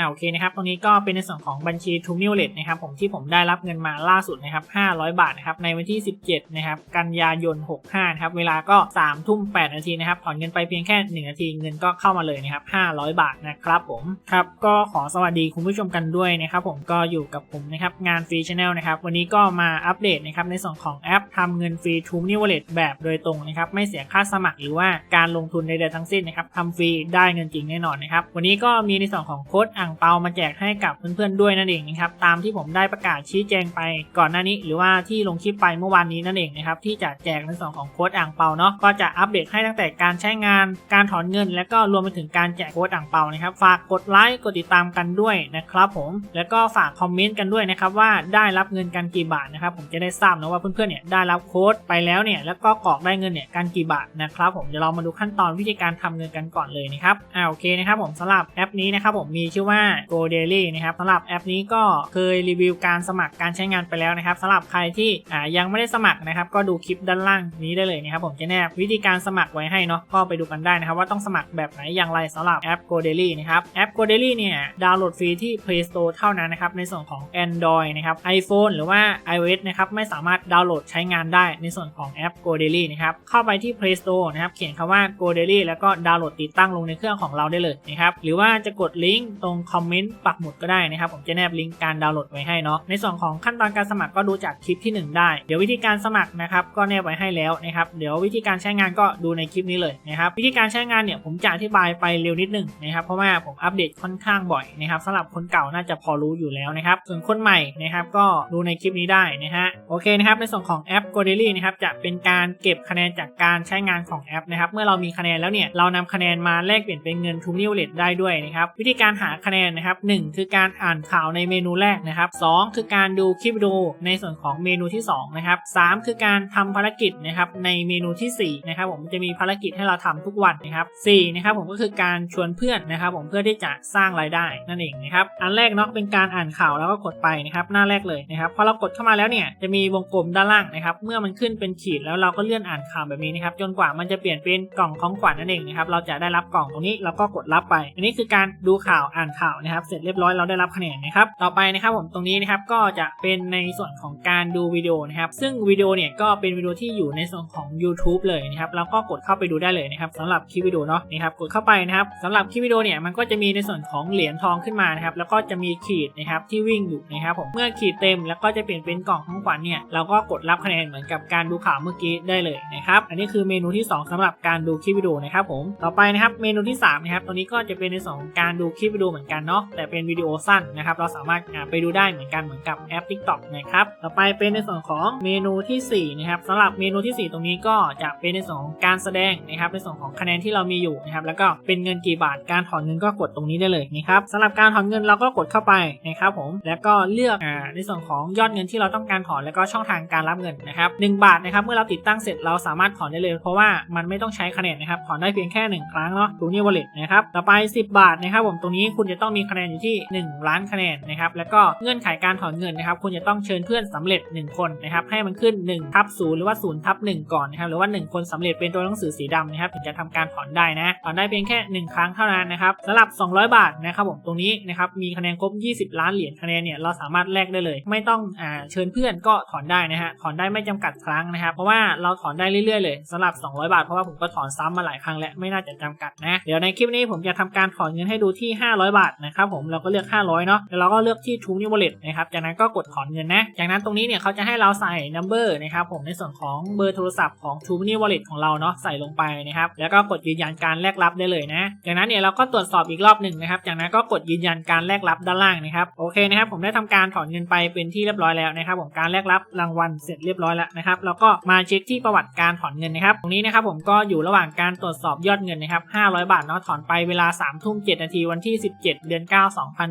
อ่าโอเคนะครับตรงนี้ก็เป็นในส่วนของบัญชีทูมิวเลตนะครับผมที่ผมได้รับเงินมาล่าสุดนะครับ500 บาทนะครับในวันที่ 17นะครับกันยายน 65นะครับเวลาก็3ทุ่ม8นาทีนะครับถอนเงินไปเพียงแค่ 1 นาทีเงินก็เข้ามาเลยนะครับ500 บาทนะครับผมครับก็ขอสวัสดีคุณผู้ชมกันด้วยนะครับผมก็อยู่กับผมนะครับงานฟรีชแนลนะครับวันนี้ก็มาอัปเดตนะครับในส่วนของแอปทำเงินฟรีทูมิวเลตแบบโดยตรงนะครับไม่เสียค่าสมัครหรือว่าการลงทุนใดๆทั้งสิ้นนะครับทำฟรีได้เงินจริงแน่นอนนะครับวันนี้ก็มีในส่วนของโค้ดอ่างเปามาแจกให้กับเพื่อนๆด้วยนั่นเองนะครับตามที่ผมได้ประกาศชี้แจงไปก่อนหน้านี้ หรือว่าที่ลงคลิปไปเมื่อวานนี้นั่นเองนะครับที่จะแจกในส่วนของโค้ดอ่างเปาเนาะก็จะอัปเดตให้ตั้งแต่การใช้งาน การถอนเงิน และก็รวมไปถึงการแจกโค้ดอ่างเปานะครับฝากกดไลค์กดติดตามกันด้วยนะครับผมแล้วก็ฝากคอมเมนต์กันด้วยนะครับว่าได้รับเงินกันกี่บาทนะครับผมจะได้ทราบนะว่าเพื่อนๆเนี่ยได้รับโค้ดไปแล้วเนี่ยแล้วก็กรอกได้เงินเนี่ยกันกี่บาทนะครับผมเดี๋ยวเรามาดูขั้นตอนวิธีการทำเงินกันก่อนเลยนะครับอ่าโอเคนะครับผมสำหรับแอปนี้นะครับผมมีชื่อว่า Go Daily นะครับสำหรับแอปนี้ก็เคยรีวิวการสมัครการใช้งานไปแล้วนะครับสำหรับใครที่ยังไม่ได้สมัครนะครับ ก็ดูคลิปด้านล่างนี้ได้เลยนะครับผมจะแนบวิธีการสมัครไว้ให้เนาะก็ไปดูกันได้นะครับ ว่าต้องสมัครแบบไหนอย่างไรสำหรับแอป Go Daily นะครับแอป Go Daily เนี่ยดาวน์โหลดฟรีที่ Play Store เท่านั้นนะครับในส่วนของ Android นะครับ iPhone หรือว่า iOS นะครับไม่สามารถดาวน์โหลดใช้งานได้ในส่วนของแอป Go Daily นะครับเข้าไปที่ Play Store นะครับเขียนคำว่า Go Daily แล้วก็ดาวน์โหลดติดตั้งลงในเครื่องของเราได้เลยนะครับหรือว่าจะกดลิงก์ตรงคอมเมนต์ปักหมุดก็ได้นะครับ ผมจะแนบลิงก์การดาวน์โหลดไว้ให้เนาะในส่วนของขั้นตอนการสมัครก็ดูจากคลิปที่ 1 ได้ เดี๋ยววิธีการสมัครนะครับก็แนบไว้ให้แล้วนะครับเดี๋ยววิธีการใช้งานก็ดูในคลิปนี้เลยนะครับวิธีการใช้งานเนี่ยผมจะอธิบายไปเร็วนิดนึงนะครับเพราะว่าผมอัปเดตค่อนข้างบ่อยนะครับสำหรับคนเก่าน่าจะพอรู้อยู่แล้วนะครับส่วนคนใหม่นะครับก็ดูในคลิปนี้ได้นะฮะโอเคนะครับในส่วนของแอป g o d a l y นะครับจะเป็นการเก็บคะแนนจากการใช้งานของแอปนะครับเมื่อเรามีคะแนนแล้วเนี่ยเรานำคะแนนมาแลกเปลี่ยนเป็นเงินทูมิวเลตได้ด้วยนะครับวิธีการหาคะแนนนะครับหนึ่งคือการอ่านข่าวในเมนูแรกนะครับสองคือการดูคลิปวิดีโอในส่วนของเมนูที่สองนะครับสามคือการทำภารกิจนะครับในเมนูที่สี่นะครับผมจะมีภารกิจให้เราทำทุกวันนะครับสี่นะครับผมก็คือการชวนเพื่อนนะครับ ผมเพื่อที่จะสร้างรายได้นั่นเองนะครับอันแรกเนาะเป็นการอ่านข่าวแล้วก็กดไปนะครับหน้าแรกเลยนะครับพอเรากดเข้ามาแล้วเนี่ยจะมีวงกลมด้านล่างนะครับเมื่อมันขึ้นเป็นขีดแล้วเราก็เลื่อนอ่านข่าวแบบนี้นะครับจนกว่ามันจะเปลี่ยนเป็นกล่องของขวัญนั่นเองนะครับเราจะได้รับกล่องตรงนี้เราก็กดรับไป อันนี้คือการดูข่าวอ่านข่าวนะครับ เสร็จเรียบร้อยเราได้รับคะแนนนะครับ ต่อไปนะครับผมตรงนี้นะครับก็จะเป็นในส่วนของการดูวิดีโอนะครับ ซึ่งวิดีโอเนี่ยก็เป็นวิดีโอที่อยู่ในส่วนของ YouTube เลยนะครับเราก็กดเข้าไปดูได้เลยนะครับสำหรับคลิปวิดีโอเนาะนะครับกดเข้าไปนะครับสำหรับคลิปวิดีโอเนี่ยมันก็จะมีในส่วนของเหรียญทองขึ้นมานะครับแล้วก็จะมีขีดนะครับที่วิ่งอยู่นะครับผมเมื่อขีดเต็มแล้วก็จะเปลี่ยนเป็นกล่องของขวัญเนี่ยเราก็กดรับคะแนนเหมือนกับการดูข่าวเมื่อกี้ได้เลยนะครับอันนี้คือเมนูที่ 2สำหรับการดูคลิปวิดีโอนะครับผมต่อไปนะครับเมนูที่3นะครับตัวนี้ก็จะเป็นในส่วนของการดูคลิปวิดีโอเหมือนกันเนาะแต่เป็นวิดีโอสั้นนะครับเราสามารถไปดูได้เหมือนกันเหมือนกับแอป TikTok นะครับต่อไปเป็นในส่วนของเมนูที่4นะครับสำหรับเมนูที่ 4 ตรงนี้ก็จะเป็นในส่วนของการแสดงนะครับในส่วนของคะแนนที่เรามีอยู่นะครับแล้วก็เป็นเงินกี่บาทการถอนเงินก็กดตรงนี้ได้เลยนะครับสำหรับการถอนเงินเราก็กดเข้าไปนะครับผมแล้วก็เลือกอ่าในส่วนของยอดเงินที่เราต้องการถอนแล้วก็ช่องทางการรับเงินนะครับหบาทนะครับเมื่อเราติดตั้งเสร็จเราสามารถถอนได้เลย เพราะว่ามันไม่ต้องใช้คะแนนนะครับถอนได้เพียงแค่ 1 ครั้งเนาะตรงนี้วอลเล็ตนะครับต่อไป 10 บาทนะครับผมตรงนี้คุณจะต้องมีคะแนนอยู่ที่ 1 ล้านคะแนนนะครับแล้วก็เงื่อนไขการถอนเงินนะครับคุณจะต้องเชิญเพื่อนสำเร็จ 1 คนนะครับให้มันขึ้น1ทับ0หรือว่า0ทับ1ก่อนนะครับหรือว่า 1 คนสำเร็จเป็นตัวหนังสือสีดำนะครับถึงจะทำการถอนได้นะถอนได้เพียงแค่ 1 ครั้งเท่านั้นนะครับสำหรับ 200 บาทนะครับผมตรงนี้นะครับมีคะแนนครบ 20 ล้านเหรียญคะแนนเนี่ยเราสามารถแลกได้เลย ไม่ต้องอ่าเชิญเพื่อนก็ถอนได้นะฮะถอนได้ไม่จำกัดครั้งนะครับเพราะว่าเราถอนได้เรื่อยๆเลยสำหรับ 200 บาทเพราะว่าผมก็ถอนซ้ำมาหลายครั้งและไม่น่าจะจำกัดนะเดี๋ยวในคลิปนี้ผมจะทำการถอนเงินให้ดูที่ 500 บาทนะครับผมเราก็เลือก 500 เนาะแล้วเราก็เลือกที่ True New Wallet นะครับจากนั้นก็กดถอนเงินนะ จากนั้นตรงนี้เนี่ยเขาจะให้เราใส่ number นะครับผมในส่วนของเบอร์โทรศัพท์ของ True New Wallet ของเราเนาะใส่ลงไปนะครับแล้วก็กดยืนยันการแลกรับได้เลยนะ จากนั้นเนี่ยเราก็ตรวจสอบอีกรอบหนึ่งนะครับจากนั้นก็กดยืนยันการแลกรับด้านล่างนะครับโอเคนะครับผมได้ทำการถอนเงินไปเป็นที่เรียบร้อยแล้วนะครับผมการแลกรับรางวัลเสร็จเรียบร้อยแล้วนะครับแล้วก็มาเช็คที่ประวัติการถอนเงินนะครับตรงนี้นะครับผมก็อยู่ระหว่างการตรวจสอบยอดเงินนะครับ500 บาทเนาะถอนไปเวลา3ทุ่ม7นาทีวันที่ 17เดือน 9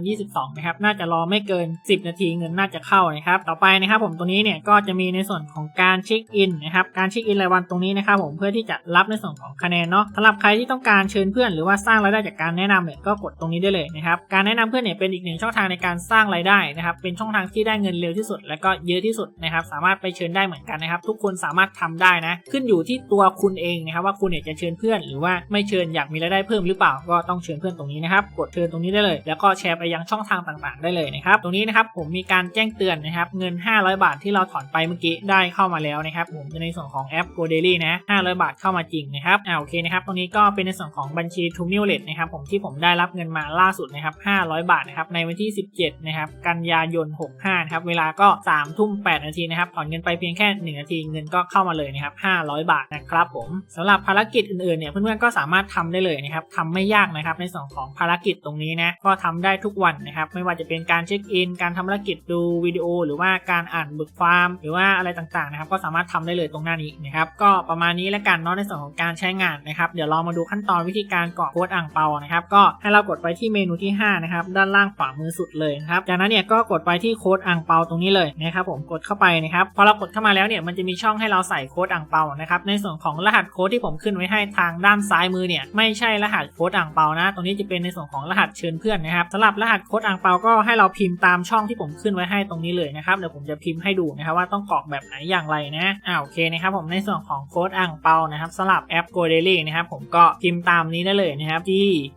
2022 นะครับ น่าจะรอไม่เกิน 10 นาทีเงินน่าจะเข้านะครับ ต่อไปนะครับผมตรงนี้เนี่ยก็จะมีในส่วนของการเช็คอินนะครับ การเช็คอินรายวันตรงนี้นะครับผมเพื่อที่จะรับในส่วนของคะแนนเนาะสำหรับใครที่ต้องการเชิญเพื่อนหรือว่าสร้างรายได้จากการแนะนำเนี่ยก็กดตรงนี้ได้เลยนะครับ การแนะนำเพื่อนเนี่ยเป็นอีกหนึ่งช่องทางในการสร้างรายได้นะครับ เป็นช่องทางที่ได้เงินเร็วที่สุด และก็เยอะที่สุดนะครับ สามารถไปเชิญได้เหมือนกันนะครับ ทุกคนสามารถทำได้นะ ขึ้นอยู่ที่ตัวคุณเองนะครับว่าคุณเนี่ยจะเชิญเพื่อน หรือว่าไม่เชิญอยากมีรายได้เพิ่มหรือเปล่าก็ต้องเชิญเพื่อนตรงนี้นะครับกดเชิญตรงนี้ได้ได้เลย แล้วก็แชร์ไปยังช่องทางต่างๆ ได้เลยนะครับ ตรงนี้นะครับผมมีการแจ้งเตือนนะครับ เงิน 500 บาทที่เราถอนไปเมื่อกี้ได้เข้ามาแล้วนะครับ ผมในส่วนของแอป Go Daily นะ 500 บาทเข้ามาจริงนะครับอ่าโอเคนะครับ ตรงนี้ก็เป็นในส่วนของบัญชี t o m i l e t นะครับผมที่ผมได้รับเงินมาล่าสุดนะครับ 500 บาทนะครับในวันที่ 17 นะครับ กันยายน 65 นะครับ เวลาก็ 3 ทุ่ม 8 นาทีนะครับ ถอนเงินไปเพียงแค่ 1 นาที เงินก็เข้ามาเลยนะครับ 500 บาทนะครับผมสำหรับภารกิจอื่นๆ เนี่ย เพื่อนๆ ก็สามารถทำได้เลยนะครับทำไม่ยากนะครับในส่วนของภารกิจตรงนี้นะก็ทำได้ทุกวันนะครับไม่ว่าจะเป็นการเช็คอิน การทำภารกิจดูวิดีโอ หรือว่าการอ่านบทความหรือว่าอะไรต่างๆนะครับก็สามารถทำได้เลยตรงหน้านี้นะครับก็ประมาณนี้แล้วกันเนาะในส่วนของการใช้งานนะครับเดี๋ยวเรามาดูขั้นตอนวิธีการกรอกโค้ดอ่างเปานะครับก็ให้เรากดไปที่เมนูที่5นะครับด้านล่างขวามือสุดเลยนะครับจากนั้นเนี่ยก็กดไปที่โค้ดอ่างเปาตรงนี้เลยนะครับผมกดเข้าไปนะครับพอเรากดเข้ามาแล้วเนี่ยมันจะมีช่องให้เราใส่โค้ดอ่างเปานะครับในส่วนของรหัสโค้ดที่ผมขึ้นไว้ให้ทางด้านซ้ายมือเนี่ยไม่ใช่รหัสโค้ดอ่างเปานะตรงนี้จะเป็นในส่วนของรหัสเชิญเพื่อนนะครับสำหรับรหัสโค้ดอ่างเปาก็ให้เราพิมพ์ตามช่องที่ผมขึ้นไว้ให้ตรงนี้เลยนะครับเดี๋ยวผมจะพิมพ์ให้ดูนะครับว่าต้องกรอกแบบไหนอย่างไรนะอ่าโอเคนะครับผมในส่วนของโค้ดอ่างเปานะครับสำหรับแอป Go Daily นะครับผมก็พิมพ์ตามนี้ได้เลยนะครับ D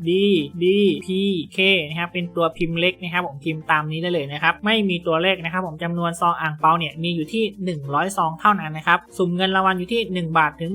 D D P K นะครับเป็นตัวพิมพ์เล็กนะครับผมพิมพ์ตามนี้ได้เลยนะครับไม่มีตัวเลขนะครับผมจำนวนซองอ่างเปาเนี่ยมีอยู่ที่ 100 ซองเท่านั้นนะครับสุ่มเงินรางวัลอยู่ที่ 1 บาทถึง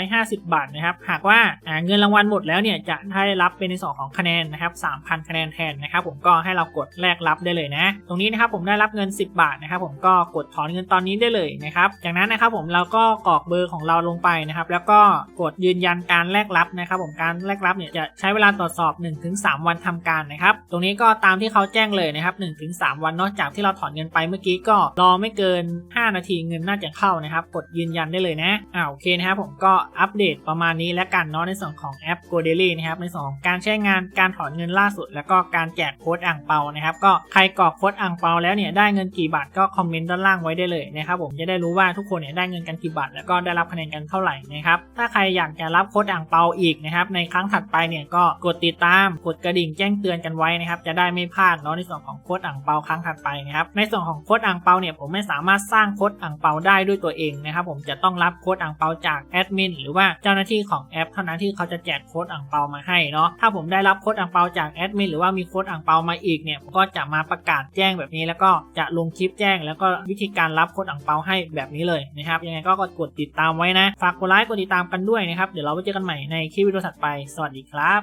150 บาทนะครับหากว่าอ่าเงินรางวัลหมดแล้วเนี่ยจะได้รับเป็นในส่วนของคะแนนนะครับ3,000คะแนนแทนนะครับผมก็ให้เรากดแลกรับได้เลยนะ ตรงนี้นะครับผมได้รับเงิน 10 บาทนะครับผมก็กดถอนเงินตอนนี้ได้เลยนะครับจากนั้นนะครับผมเราก็กรอกเบอร์ของเราลงไปนะครับแล้วก็กดยืนยันการแลกรับนะครับผมการแลกรับเนี่ยจะใช้เวลาตรวจสอบ 1-3 วันทำการนะครับตรงนี้ก็ตามที่เขาแจ้งเลยนะครับ 1-3 วันนอกจากที่เราถอนเงินไปเมื่อกี้ก็รอไม่เกิน 5 นาทีเงินน่าจะเข้านะครับ กดยืนยันได้เลยนะอ่าโอเคนะครับผมก็อัปเดตประมาณนี้แล้วกันเนาะในส่วนของแอป Go Daily นะครับในส่วนของการใช้งานการถอนเงินล่าสุดแล้วก็การแจกโค้ดอ่างเปานะครับก็ใครกรอกโค้ดอ่างเปาแล้วเนี่ยได้เงินกี่บาทก็คอมเมนต์ด้านล่างไว้ได้เลยนะครับผมจะได้รู้ว่าทุกคนเนี่ยได้เงินกันกี่บาทแล้วก็ได้รับคะแนนกันเท่าไหร่นะครับถ้าใครอยากจะรับโค้ดอ่างเปาอีกนะครับในครั้งถัดไปเนี่ยก็กดติดตามกดกระดิ่งแจ้งเตือนกันไว้นะครับจะได้ไม่พลาดเนาะในส่วนของโค้ดอ่างเปาครั้งถัดไปนะครับในส่วนของโค้ดอ่างเปาเนี่ยผมไม่สามารถสร้างโค้ดอ่างเปาได้ด้วยตัวเองนะครับผมจะต้องรับโค้ดอ่างเปาจากแอดมินหรือว่าเจ้าหน้าที่ของแอป เท่านั้นที่เขาจะแจกโค้ดอ่างเปามาให้เนาะถ้าผมได้รับโค้ดอ่างเปาจากแอดมินหรือว่ามีโค้ดอ่างเปามาอีกเนี่ยผมก็จะมาประกาศแจ้งแบบนี้ แล้วก็จะลงคลิปแจ้ง แล้วก็วิธีการรับโค้ดอ่างเปาให้แบบนี้เลยนะครับยังไงก็กดติดตามไว้นะ ฝากกดไลค์กดติดตามกันด้วยนะครับเดี๋ยวเราไว้เจอกันใหม่ในคลิปวิดีโอถัดไปสวัสดีครับ